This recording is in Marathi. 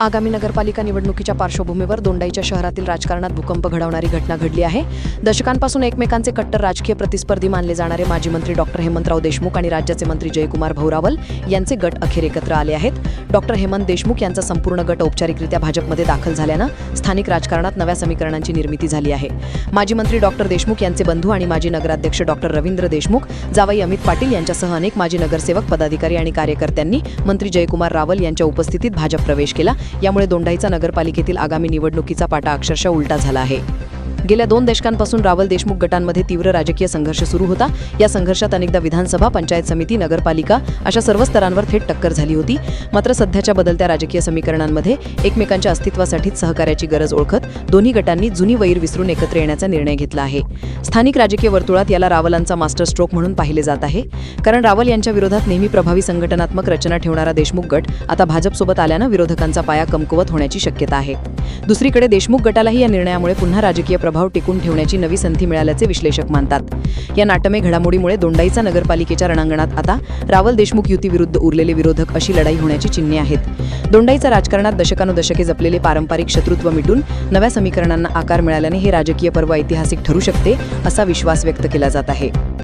आगामी नगरपालिका निवडणुकीच्या पार्श्वभूमीवर दोंडाईच्या शहरातील राजकारणात भूकंप घडवणारी घटना घडली आहे. दशकांपासून एकमेकांचे कट्टर राजकीय प्रतिस्पर्धी मानले जाणारे माजी मंत्री डॉक्टर हेमंतराव देशमुख आणि राज्याचे मंत्री जयकुमार भाऊरावल यांचे गट अखेर एकत्र आले आहेत. डॉक्टर हेमंत देशमुख यांचा संपूर्ण गट औपचारिकरित्या भाजपमध्ये दाखल झाल्यानं स्थानिक राजकारणात नव्या समीकरणांची निर्मिती झाली आहे. माजी मंत्री डॉक्टर देशमुख यांचे बंधू आणि माजी नगराध्यक्ष डॉक्टर रवींद्र देशमुख जावई अमित पाटील यांच्यासह अनेक माजी नगरसेवक पदाधिकारी आणि कार्यकर्त्यांनी मंत्री जयकुमार रावल यांच्या उपस्थितीत भाजप प्रवेश केला. यामुळे दोंडाईचा नगरपालिकेतील आगामी निवडणुकीचा पाटा अक्षरशः उलटा झाला आहे. गेल्या दोन दशकांपासून रावल देशमुख गटांमध्ये तीव्र राजकीय संघर्ष सुरू होता. या संघर्षात अनेकदा विधानसभा पंचायत समिती नगरपालिका अशा सर्व स्तरांवर थेट टक्कर झाली होती. मात्र सध्याच्या बदलत्या राजकीय समीकरणांमध्ये एकमेकांच्या अस्तित्वासाठीच सहकार्याची गरज ओळखत दोन्ही गटांनी जुनी वैर विसरून एकत्र येण्याचा निर्णय घेतला आहे. स्थानिक राजकीय वर्तुळात याला रावलांचा मास्टर स्ट्रोक म्हणून पाहिले जात आहे. कारण रावल यांच्या विरोधात नेहमी प्रभावी संघटनात्मक रचना ठेवणारा देशमुख गट आता भाजपसोबत आल्यानं विरोधकांचा पाया कमकुवत होण्याची शक्यता आहे. दुसरीकडे देशमुख गटालाही या निर्णयामुळे पुन्हा राजकीय प्रभाव टिकून ठेवण्याची नवी संधी मिळाल्याचे विश्लेषक मानतात. या नाटमे घडामोडीमुळे दोंडाईचा नगरपालिकेच्या रणांगणात आता रावल देशमुख युतीविरुद्ध उरलेले विरोधक अशी लढाई होण्याची चिन्हे आहेत. दोंडाईचा राजकारणात दशकानुदशके जपलेले पारंपरिक शत्रुत्व मिटून नव्या समीकरणांना आकार मिळाल्याने हे राजकीय पर्व ऐतिहासिक ठरू शकते असा विश्वास व्यक्त केला जात आहे.